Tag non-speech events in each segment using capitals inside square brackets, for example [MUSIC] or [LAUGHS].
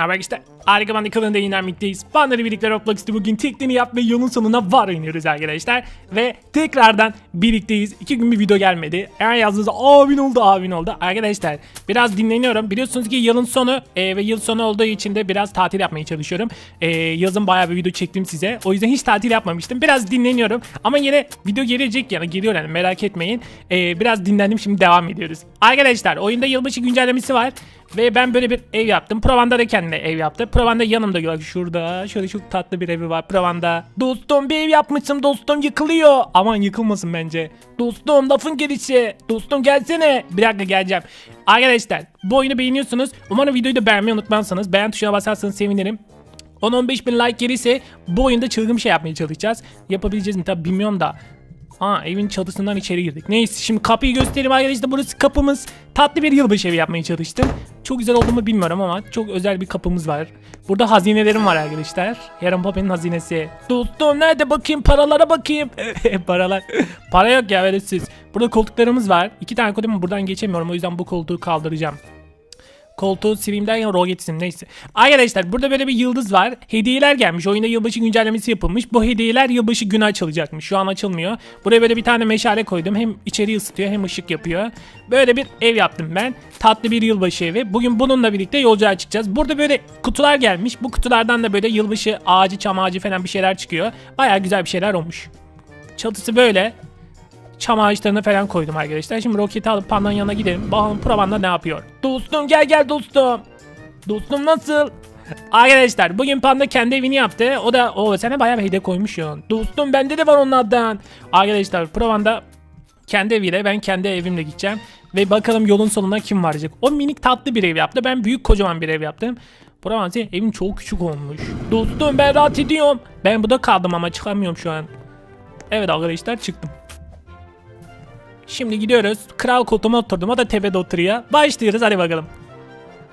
Ne haber işte? Harika Bandi kanalında yine birlikteyiz. Banları birlikte Roblox'ta bugün tekniğini yap ve yolun sonuna var oynuyoruz arkadaşlar. Ve tekrardan birlikteyiz. İki gün bir video gelmedi. Eğer yazdığınızda abin oldu abin oldu. Arkadaşlar biraz dinleniyorum. Biliyorsunuz ki yılın sonu e, ve yıl sonu olduğu için de biraz tatil yapmaya çalışıyorum. E, yazın bayağı bir video çektim size. O yüzden hiç tatil yapmamıştım. Biraz dinleniyorum. Ama yine video gelecek yani geliyor yani merak etmeyin. E, biraz dinlendim şimdi devam ediyoruz. Arkadaşlar oyunda yılbaşı güncellemesi var. Ve ben böyle bir ev yaptım. Provanda da kendine ev yaptı. Provanda yanımda bak şurada. Şöyle çok tatlı bir evi var Provanda. Dostum bir ev yapmışsın dostum yıkılıyor. Aman yıkılmasın bence. Dostum lafın gelişi. Dostum gelsene. Bir dakika geleceğim. Arkadaşlar bu oyunu beğeniyorsunuz. Umarım videoyu da beğenmeyi unutmazsanız. Beğen tuşuna basarsanız sevinirim. 10-15 bin like gelirse bu oyunda çılgın bir şey yapmaya çalışacağız. Yapabileceğiz mi tabi bilmiyorum da. Aa evin çatısından içeri girdik. Neyse şimdi kapıyı göstereyim arkadaşlar. Burası kapımız. Tatlı bir yılbaşı evi yapmaya çalıştım. Çok güzel oldu mu bilmiyorum ama çok özel bir kapımız var. Burada hazinelerim var arkadaşlar. Yarın Poppy'nin hazinesi. Dostum nerede bakayım paralara bakayım. [LAUGHS] Paralar. Para yok ya böyle. Burada koltuklarımız var. İki tane koltuğum buradan geçemiyorum. O yüzden bu koltuğu kaldıracağım. Koltuğu sileyim derken rol geçsin neyse. Arkadaşlar burada böyle bir yıldız var. Hediyeler gelmiş. Oyunda yılbaşı güncellemesi yapılmış. Bu hediyeler yılbaşı günü açılacakmış. Şu an açılmıyor. Buraya böyle bir tane meşale koydum. Hem içeriği ısıtıyor hem ışık yapıyor. Böyle bir ev yaptım ben. Tatlı bir yılbaşı evi. Bugün bununla birlikte yolculuğa çıkacağız. Burada böyle kutular gelmiş. Bu kutulardan da böyle yılbaşı ağacı, çam ağacı falan bir şeyler çıkıyor. Baya güzel bir şeyler olmuş. Çatısı böyle çam ağaçlarını falan koydum arkadaşlar. Şimdi roketi alıp pandanın yanına gidelim. Bakalım Provanda ne yapıyor. Dostum gel gel dostum. Dostum nasıl? [LAUGHS] Arkadaşlar bugün Panda kendi evini yaptı. O da o sana bayağı bir hediye koymuş ya. Dostum bende de var onlardan. Arkadaşlar Provanda kendi eviyle ben kendi evimle gideceğim. Ve bakalım yolun sonuna kim varacak. O minik tatlı bir ev yaptı. Ben büyük kocaman bir ev yaptım. Provanda senin evin çok küçük olmuş. Dostum ben rahat ediyorum. Ben burada kaldım ama çıkamıyorum şu an. Evet arkadaşlar çıktım. Şimdi gidiyoruz. Kral koltuğuma oturdum. O da tepede oturuyor. Başlıyoruz hadi bakalım.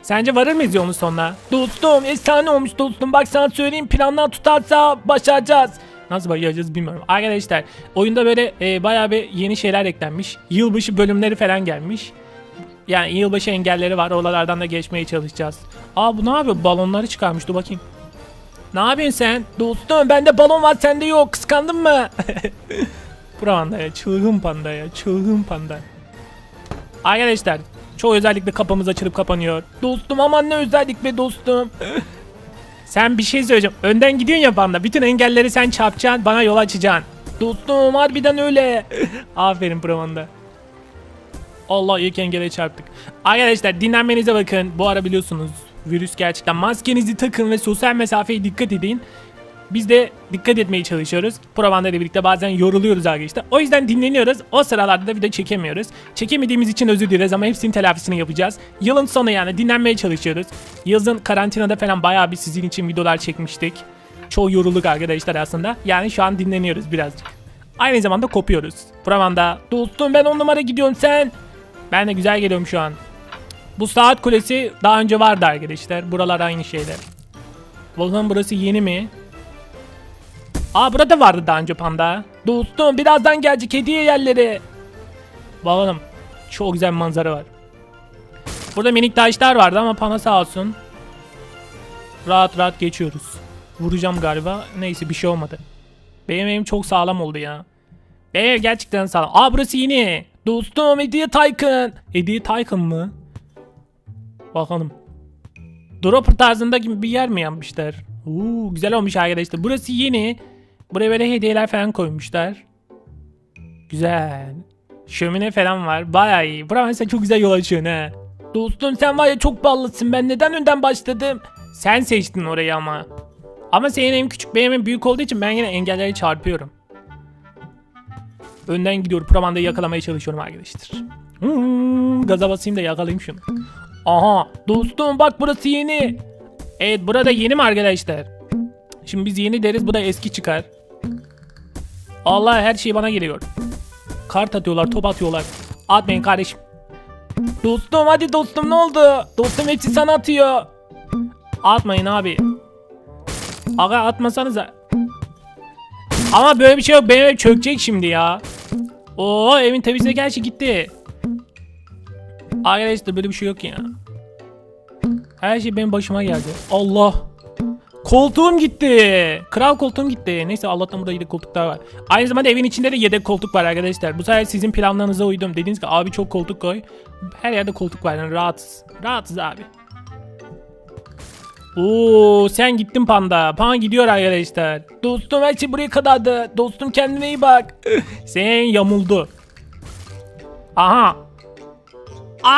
Sence varır mıyız yolun sonuna? Dostum efsane olmuş dostum. Bak sana söyleyeyim planlar tutarsa başaracağız. Nasıl başaracağız bilmiyorum. Arkadaşlar oyunda böyle e, bayağı bir yeni şeyler eklenmiş. Yılbaşı bölümleri falan gelmiş. Yani yılbaşı engelleri var. Oralardan da geçmeye çalışacağız. Aa bu ne yapıyor? Balonları çıkarmış. Dur bakayım. Ne yapıyorsun sen? Dostum bende balon var sende yok. Kıskandın mı? [LAUGHS] Panda ya çılgın panda ya çılgın panda. Arkadaşlar çoğu özellikle kapımız açılıp kapanıyor. Dostum aman ne özellik be dostum. [LAUGHS] sen bir şey söyleyeceğim. Önden gidiyorsun ya panda. Bütün engelleri sen çarpacaksın bana yol açacaksın. Dostum harbiden öyle. [LAUGHS] Aferin Provanda. Allah ilk engele çarptık. Arkadaşlar dinlenmenize bakın. Bu ara biliyorsunuz virüs gerçekten. Maskenizi takın ve sosyal mesafeye dikkat edin. Biz de dikkat etmeye çalışıyoruz. Provanda ile birlikte bazen yoruluyoruz arkadaşlar. O yüzden dinleniyoruz. O sıralarda da video çekemiyoruz. Çekemediğimiz için özür dileriz ama hepsinin telafisini yapacağız. Yılın sonu yani dinlenmeye çalışıyoruz. Yazın karantinada falan bayağı bir sizin için videolar çekmiştik. Çoğu yorulduk arkadaşlar aslında. Yani şu an dinleniyoruz birazcık. Aynı zamanda kopuyoruz. Provanda dostum ben on numara gidiyorum sen. Ben de güzel geliyorum şu an. Bu saat kulesi daha önce vardı arkadaşlar. Buralar aynı şeyler. Bakalım burası yeni mi? Aa burada vardı daha önce panda. Dostum birazdan gelecek hediye yerleri. Bakalım. Çok güzel manzara var. Burada minik taşlar vardı ama panda sağ olsun. Rahat rahat geçiyoruz. Vuracağım galiba. Neyse bir şey olmadı. Benim evim çok sağlam oldu ya. Ev gerçekten sağlam. Aa burası yeni. Dostum hediye Tycoon. Hediye Tycoon mı? Bakalım. Dropper tarzında gibi bir yer mi yapmışlar? Uuu güzel olmuş arkadaşlar. Burası yeni. Buraya böyle hediyeler falan koymuşlar. Güzel. Şömine falan var. Bayağı iyi. Bravo sen çok güzel yol açıyorsun ha. Dostum sen var ya çok ballısın. Ben neden önden başladım? Sen seçtin orayı ama. Ama senin evin küçük benim evim büyük olduğu için ben yine engelleri çarpıyorum. Önden gidiyorum. Provanda'yı yakalamaya çalışıyorum arkadaşlar. Hmm, gaza basayım da yakalayayım şunu. Aha dostum bak burası yeni. Evet burada yeni mi arkadaşlar? Şimdi biz yeni deriz bu da eski çıkar. Allah her şey bana geliyor. Kart atıyorlar top atıyorlar. Atmayın kardeşim. Dostum hadi dostum ne oldu? Dostum hepsi sana atıyor. Atmayın abi. Aga atmasanıza. Ama böyle bir şey yok benim çökecek şimdi ya. Oo evin temizliğe gerçi gitti. Arkadaşlar böyle bir şey yok ya. Her şey benim başıma geldi. Allah. Koltuğum gitti. Kral koltuğum gitti. Neyse Allah'tan burada yedek koltuklar var. Aynı zamanda evin içinde de yedek koltuk var arkadaşlar. Bu sefer sizin planlarınıza uydum. Dediniz ki abi çok koltuk koy. Her yerde koltuk var yani rahatsız. Rahatsız abi. Oo sen gittin panda. Panda gidiyor arkadaşlar. Dostum her şey buraya kadardı. Dostum kendine iyi bak. [LAUGHS] sen yamuldu. Aha. Aa,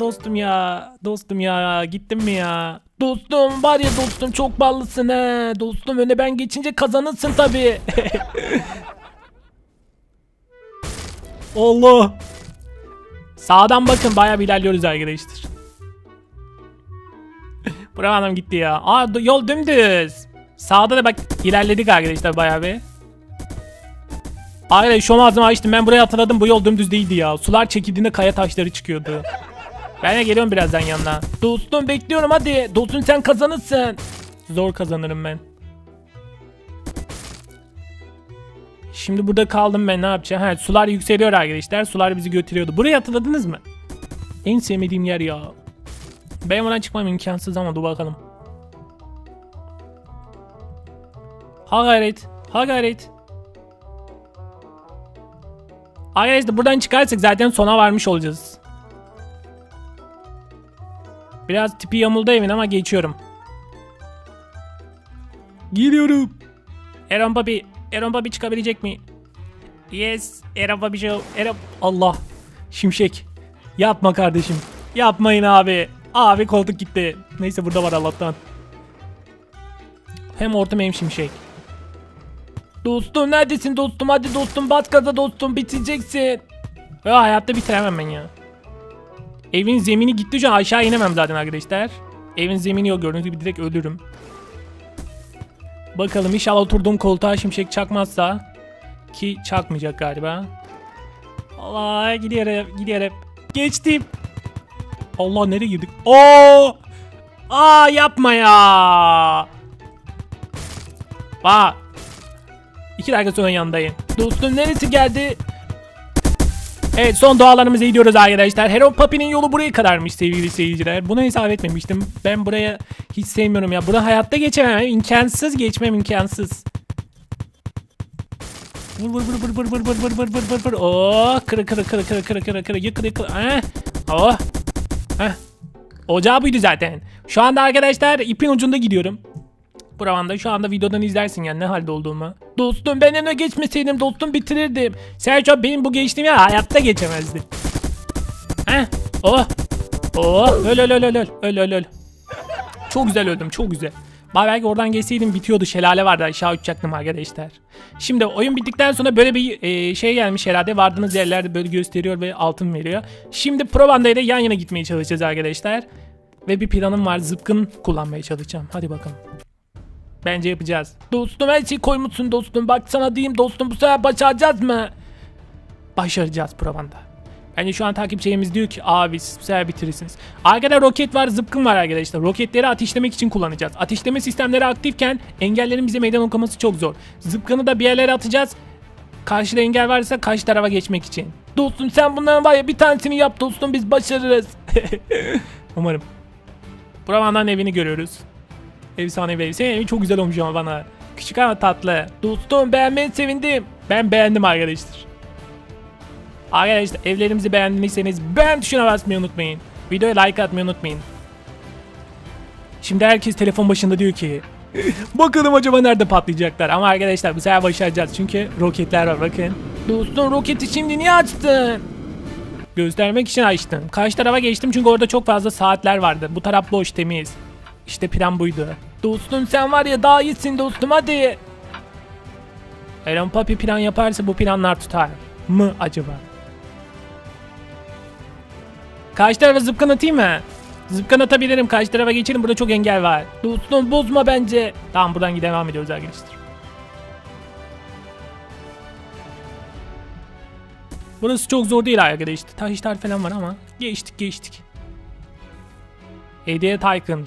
dostum ya. Dostum ya. Gittin mi ya? Dostum var ya dostum çok ballısın he. Dostum öne ben geçince kazanırsın tabi. [LAUGHS] Allah. Sağdan bakın bayağı bir ilerliyoruz arkadaşlar. [LAUGHS] Buraya adam gitti ya. Aa yol dümdüz. Sağda da bak ilerledik arkadaşlar bayağı bir. Hayır şu ağzımı açtım ben buraya hatırladım bu yol dümdüz değildi ya. Sular çekildiğinde kaya taşları çıkıyordu. Ben de geliyorum birazdan yanına. Dostum bekliyorum hadi. Dostum sen kazanırsın. Zor kazanırım ben. Şimdi burada kaldım ben ne yapacağım? Ha, sular yükseliyor arkadaşlar. Sular bizi götürüyordu. Burayı hatırladınız mı? En sevmediğim yer ya. Ben buradan çıkmam imkansız ama dur bakalım. Ha gayret. Ha gayret. Arkadaşlar buradan çıkarsak zaten sona varmış olacağız. Biraz tipi yamuldu evin ama geçiyorum. Geliyorum. Aaron Bobby. Aaron Bobby çıkabilecek mi? Yes. Aaron Bobby show. Aaron... Allah. Şimşek. Yapma kardeşim. Yapmayın abi. Abi koltuk gitti. Neyse burada var Allah'tan. Hem ortam hem şimşek. Dostum neredesin dostum? Hadi dostum bat gaza dostum bitireceksin. Ya hayatta bitiremem ben ya. Evin zemini gitti şu aşağı inemem zaten arkadaşlar. Evin zemini yok gördüğünüz gibi direkt ölürüm. Bakalım inşallah oturduğum koltuğa şimşek çakmazsa. Ki çakmayacak galiba. Allah gidiyor hep gidiyor hep. Geçtim. Allah nereye girdik? Oo! Aa yapma ya. Bak. İki dakika sonra yanındayım. Dostum neresi geldi? Evet son dualarımıza gidiyoruz arkadaşlar. Hero Papi'nin yolu buraya kadarmış sevgili seyirciler. Buna hesap etmemiştim. Ben buraya hiç sevmiyorum ya. Burada hayatta geçemem. İmkansız geçmem imkansız. Vur vur vur vur vur vur vur vur vur vur vur vur. Oh kırı kırı kırı kırı kırı kırı kırı yıkır yıkır. Heh. Oh. Heh. Ocağı buydu zaten. Şu anda arkadaşlar ipin ucunda gidiyorum. Buravanda şu anda videodan izlersin yani ne halde olduğumu. Dostum ben öne geçmeseydim dostum bitirirdim. An benim bu geçtiğim ya hayatta geçemezdi. Heh. Oh. Oh. Öl öl öl öl öl. Öl öl öl. Çok güzel öldüm çok güzel. Bak belki oradan geçseydim bitiyordu. Şelale vardı aşağı uçacaktım arkadaşlar. Şimdi oyun bittikten sonra böyle bir e, şey gelmiş herhalde. Vardığınız yerlerde böyle gösteriyor ve altın veriyor. Şimdi Probanda ile yan yana gitmeye çalışacağız arkadaşlar. Ve bir planım var. Zıpkın kullanmaya çalışacağım. Hadi bakalım. Bence yapacağız. Dostum her şeyi koymuşsun dostum. Bak sana diyeyim dostum bu sefer başaracağız mı? Başaracağız Probanda. Bence şu an takipçilerimiz diyor ki abi siz bu sefer bitirirsiniz. Arkada roket var zıpkın var arkadaşlar. Roketleri ateşlemek için kullanacağız. Ateşleme sistemleri aktifken engellerin bize meydan okuması çok zor. Zıpkını da bir yerlere atacağız. Karşıda engel varsa karşı tarafa geçmek için. Dostum sen bunların var ya bir tanesini yap dostum biz başarırız. [LAUGHS] Umarım. Buravandan evini görüyoruz. Efsane bir evin çok güzel olmuş ama bana. Küçük ama tatlı. Dostum beğenmeni sevindim. Ben beğendim arkadaşlar. Arkadaşlar evlerimizi beğendiyseniz beğen tuşuna basmayı unutmayın. Videoya like atmayı unutmayın. Şimdi herkes telefon başında diyor ki Bakalım acaba nerede patlayacaklar ama arkadaşlar bu sefer başaracağız çünkü roketler var bakın. Dostum roketi şimdi niye açtın? Göstermek için açtım. Karşı tarafa geçtim çünkü orada çok fazla saatler vardı. Bu taraf boş temiz. İşte plan buydu. Dostum sen var ya daha iyisin dostum hadi. Elon Papi plan yaparsa bu planlar tutar mı acaba? Karşı tarafa zıpkın atayım mı? Zıpkın atabilirim. Karşı tarafa geçelim. Burada çok engel var. Dostum bozma bence. Tamam buradan devam ediyoruz arkadaşlar. Burası çok zor değil arkadaşlar. Taşlar falan var ama geçtik geçtik. Hediye Tycoon.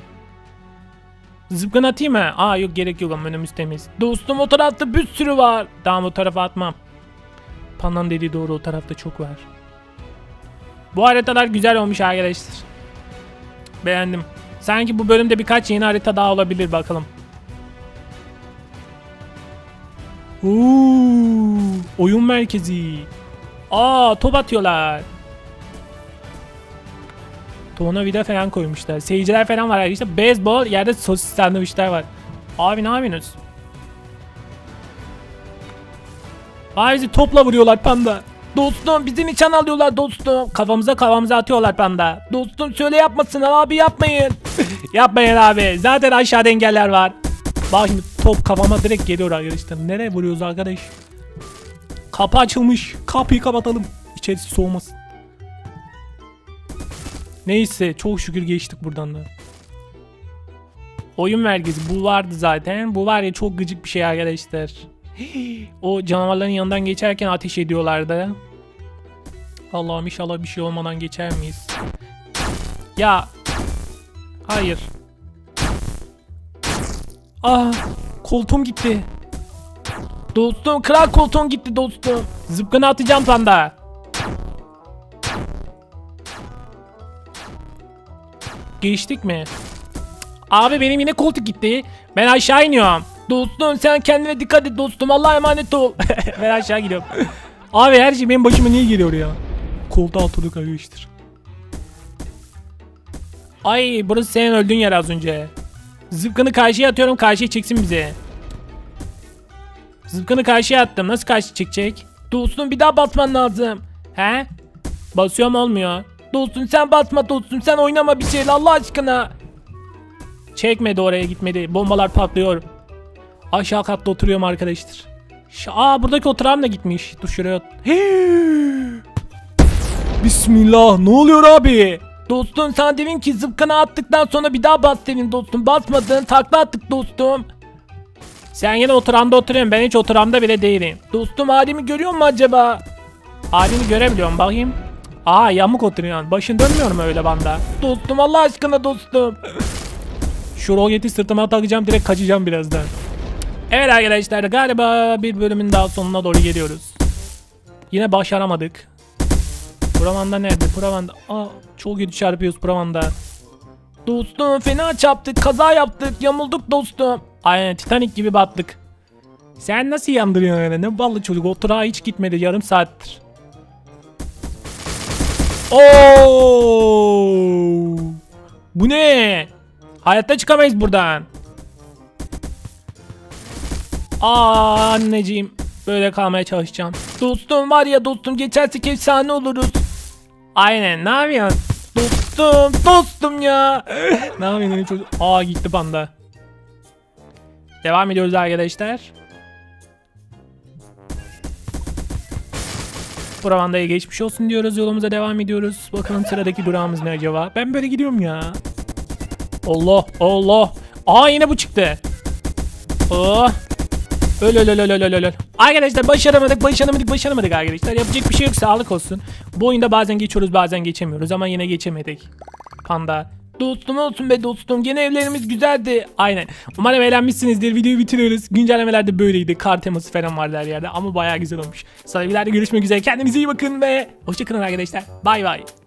Zıpkın atayım mı? Aa yok gerek yok ama önümüz temiz. Dostum o tarafta bir sürü var. Tamam o tarafa atmam. Pandan dediği doğru o tarafta çok var. Bu haritalar güzel olmuş arkadaşlar. Beğendim. Sanki bu bölümde birkaç yeni harita daha olabilir bakalım. Oo, oyun merkezi. Aa top atıyorlar. Tornavida falan koymuşlar. Seyirciler falan var arkadaşlar. Beyzbol yerde sosis sandviçler var. Abi ne yapıyorsunuz? Bizi topla vuruyorlar panda. Dostum bizi nişan alıyorlar dostum. Kafamıza kafamıza atıyorlar panda. Dostum söyle yapmasın abi yapmayın. [LAUGHS] yapmayın abi. Zaten aşağıda engeller var. Bak şimdi top kafama direkt geliyor arkadaşlar. Nereye vuruyoruz arkadaş? Kapı açılmış. Kapıyı kapatalım. İçerisi soğumasın. Neyse çok şükür geçtik buradan da. Oyun merkezi bu vardı zaten. Bu var ya çok gıcık bir şey arkadaşlar. [GASPS] o canavarların yanından geçerken ateş ediyorlardı. Allah'ım inşallah bir şey olmadan geçer miyiz? Ya. Hayır. Ah koltuğum gitti. Dostum kral koltuğum gitti dostum. Zıpkını atacağım panda. Geçtik mi? Abi benim yine koltuk gitti. Ben aşağı iniyorum. Dostum sen kendine dikkat et dostum. Allah'a emanet ol. [LAUGHS] ben aşağı gidiyorum. Abi her şey benim başıma niye geliyor ya? Koltuğa oturduk arkadaşlar. Ay burası senin öldüğün yer az önce. Zıpkını karşıya atıyorum karşıya çeksin bizi. Zıpkını karşıya attım. Nasıl karşı çekecek? Dostum bir daha basman lazım. He? Basıyorum olmuyor. Dostum sen basma dostum sen oynama bir şeyle Allah aşkına. Çekmedi oraya gitmedi. Bombalar patlıyor. Aşağı katta oturuyorum arkadaşlar. Ş- Aa buradaki oturan da gitmiş. Dur! Bismillah ne oluyor abi? Dostum sana dedim ki zıpkını attıktan sonra bir daha bas dedim dostum. Basmadın takla attık dostum. Sen yine oturanda oturuyorsun ben hiç oturamda bile değilim. Dostum halimi görüyor mu acaba? Halini görebiliyorum bakayım. Aa yamuk oturuyorsun. Başın dönmüyor mu öyle banda? Dostum Allah aşkına dostum. Şu roketi sırtıma takacağım direkt kaçacağım birazdan. Evet arkadaşlar galiba bir bölümün daha sonuna doğru geliyoruz. Yine başaramadık. Puravanda nerede? Puravanda. Aa çok kötü çarpıyoruz Puravanda. Dostum fena çarptık, kaza yaptık, yamulduk dostum. Aynen Titanic gibi battık. Sen nasıl yandırıyorsun öyle? Ne ballı çocuk oturağa hiç gitmedi yarım saattir. Oo! Bu ne? Hayatta çıkamayız buradan. Aa anneciğim. Böyle kalmaya çalışacağım. Dostum var ya dostum geçersek efsane oluruz. Aynen ne yapıyorsun? Dostum dostum ya. ne yapıyorsun çocuk? Aa gitti panda. Devam ediyoruz arkadaşlar. Bravanda'ya geçmiş olsun diyoruz. Yolumuza devam ediyoruz. Bakalım sıradaki durağımız ne acaba? Ben böyle gidiyorum ya. Allah Allah. Aa yine bu çıktı. Oh. Öl öl öl öl öl öl. Arkadaşlar başaramadık başaramadık başaramadık arkadaşlar. Yapacak bir şey yok sağlık olsun. Bu oyunda bazen geçiyoruz bazen geçemiyoruz ama yine geçemedik. Panda. Dostum olsun be dostum. Gene evlerimiz güzeldi. Aynen. Umarım eğlenmişsinizdir. Videoyu bitiriyoruz. Güncellemeler de böyleydi. Kar teması falan vardı her yerde. Ama bayağı güzel olmuş. Videolarda görüşmek üzere. Kendinize iyi bakın ve hoşçakalın arkadaşlar. Bay bay.